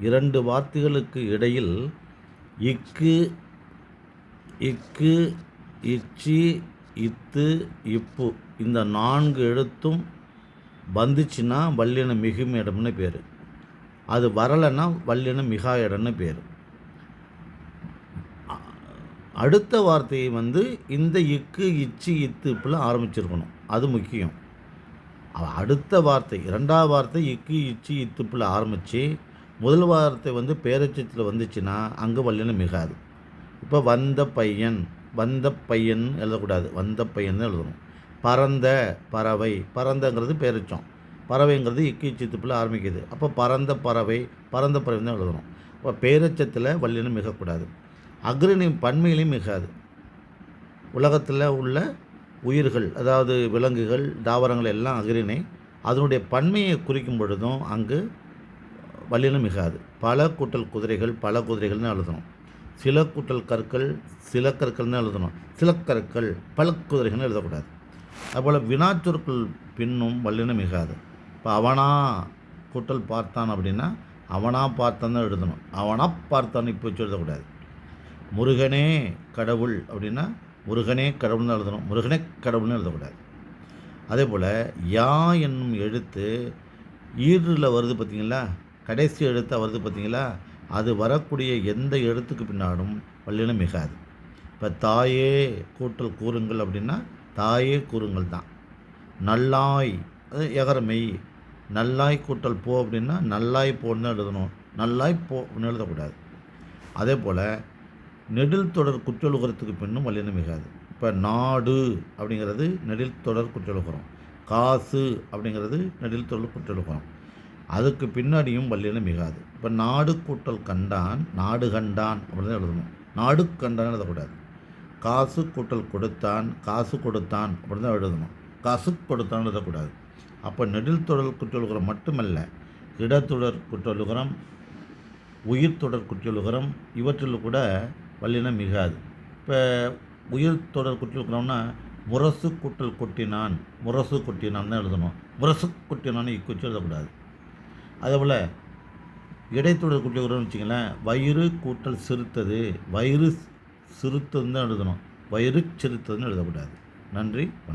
இரண்டு வார்த்தைகளுக்கு இடையில் இக்கு இக்கு இச்சி இத்து இப்பு. இந்த நான்கு எழுத்தும் வந்துச்சுன்னா வல்லின மிகும் இடம்னு பேர். அது வரலைன்னா வல்லின மிகா இடம்னு பேர். அடுத்த வார்த்தையை வந்து இந்த இக்கு இச்சி இத்து இப்பெல்லாம் ஆரம்பிச்சிருக்கணும். அது முக்கியம். அடுத்த வார்த்தை இரண்டாவது வார்த்தை இக்கு இச்சி இத்துப்பில் ஆரம்பித்து முதல் வார்த்தை வந்து பேரச்சத்தில் வந்துச்சுன்னா அங்கே வல்லினம் மிகாது. இப்போ வந்த பையன் வந்த பையன் எழுதக்கூடாது. வந்த பையன் தான் எழுதணும். பறந்த பறவை. பறந்தங்கிறது பேரச்சம். பறவைங்கிறது இக்கி இச்சி ஆரம்பிக்குது. அப்போ பறந்த பறவை பறந்த பறவை தான் எழுதணும். அப்போ பேரச்சத்தில் வல்லினம் மிகக்கூடாது. அக்ரணி பன்மையிலையும் மிகாது. உலகத்தில் உள்ள உயிர்கள் அதாவது விலங்குகள் தாவரங்கள் எல்லாம் அகிரினை அதனுடைய பன்மையை குறிக்கும் பொழுதும் அங்கு வல்லினம் மிகாது. பல கூட்டல் குதிரைகள் பல குதிரைகள்னு எழுதணும். சில கூட்டல் கற்கள் சில கற்கள்னு எழுதணும். சில கற்கள் பல குதிரைகள்னு எழுதக்கூடாது. அதுபோல் வினாச்சொற்கள் பின்னும் வல்லினம் மிகாது. இப்போ அவனா கூட்டல் பார்த்தான் அப்படின்னா அவனா பார்த்தான் தான் எழுதணும். அவனா பார்த்தான் இப்போ வச்சு எழுதக்கூடாது முருகனே கடவுள் அப்படின்னா முருகனே கடவுள்னு எழுதணும். முருகனே கடவுள்னு எழுதக்கூடாது. அதே போல் யா என்னும் எழுத்து ஈரில் வருது பார்த்தீங்களா? கடைசி எழுத்தாக வருது பார்த்தீங்களா அது வரக்கூடிய எந்த எழுத்துக்கு பின்னாடும் வல்லினம் மிகாது. இப்போ தாயே கூட்டல் கூறுங்கள் அப்படின்னா தாயே கூறுங்கள் தான். நல்லாய் அது எகரமெய் நல்லாய் கூட்டல் போ அப்படின்னா நல்லாய் போன்னு தான் எழுதணும். நல்லாய் போ அப்படின்னு எழுதக்கூடாது. அதே போல் நெடில் தொடர் குற்றலுகரத்துக்கு பின்னும் வல்லினம் மிகாது. இப்போ நாடு அப்படிங்கிறது நெடில் தொடர் குற்றலுகரம் காசு அப்படிங்கிறது நெடில் தொடர் குற்றலுகரம் அதுக்கு பின்னாடியும் வள்ளியில் மிகாது. இப்போ நாடு கூட்டல் கண்டான் நாடு கண்டான் அப்படின்னு தான் எழுதணும். நாடு கண்டான் எழுதக்கூடாது. காசு கூட்டல் கொடுத்தான் காசு கொடுத்தான் அப்படின்னு தான் எழுதணும். காசு கொடுத்தான் எழுதக்கூடாது. அப்போ நெடில் தொடர் குற்றலுகரம் மட்டுமல்ல இடத்தொடர் குற்றலுகரம் உயிர் தொடர் குற்றலுகரம் இவற்றில் கூட வல்லினம் மிகாது. இப்போ உயிர் தொடர் குற்றலுகரம்னா முரசு கூட்டல் கொட்டினான் முரசு கொட்டினான் தான் எழுதணும். முரசு கொட்டினான்னு இக்குச்சி எழுதக்கூடாது. அதேபோல் இடைத்தொடர் குற்றலுகரம்னு வச்சிங்களேன் வயிறு கூட்டல் சிறுத்தது வயிறு சிறுத்ததுன்னு தான் எழுதணும். வயிறு சிறுத்ததுன்னு எழுதக்கூடாது. நன்றி வணக்கம்.